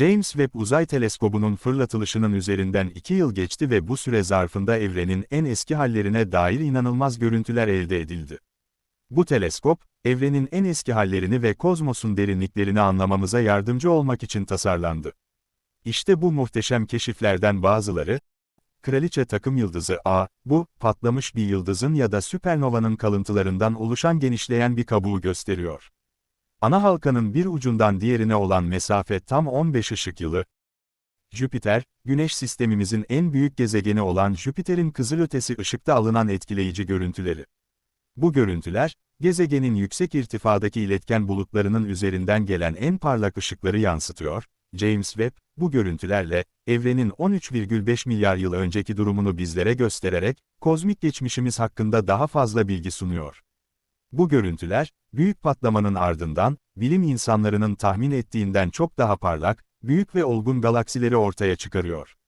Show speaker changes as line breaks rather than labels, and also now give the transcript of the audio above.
James Webb Uzay Teleskobu'nun fırlatılışının üzerinden iki yıl geçti ve bu süre zarfında evrenin en eski hallerine dair inanılmaz görüntüler elde edildi. Bu teleskop, evrenin en eski hallerini ve kozmosun derinliklerini anlamamıza yardımcı olmak için tasarlandı. İşte bu muhteşem keşiflerden bazıları, Kraliçe takım yıldızı A, bu, patlamış bir yıldızın ya da süpernovanın kalıntılarından oluşan genişleyen bir kabuğu gösteriyor. Ana halkanın bir ucundan diğerine olan mesafe tam 15 ışık yılı. Jüpiter, Güneş sistemimizin en büyük gezegeni olan Jüpiter'in kızılötesi ışıkta alınan etkileyici görüntüleri. Bu görüntüler, gezegenin yüksek irtifadaki iletken bulutlarının üzerinden gelen en parlak ışıkları yansıtıyor. James Webb, bu görüntülerle, evrenin 13,5 milyar yıl önceki durumunu bizlere göstererek, kozmik geçmişimiz hakkında daha fazla bilgi sunuyor. Bu görüntüler, büyük patlamanın ardından, bilim insanlarının tahmin ettiğinden çok daha parlak, büyük ve olgun galaksileri ortaya çıkarıyor.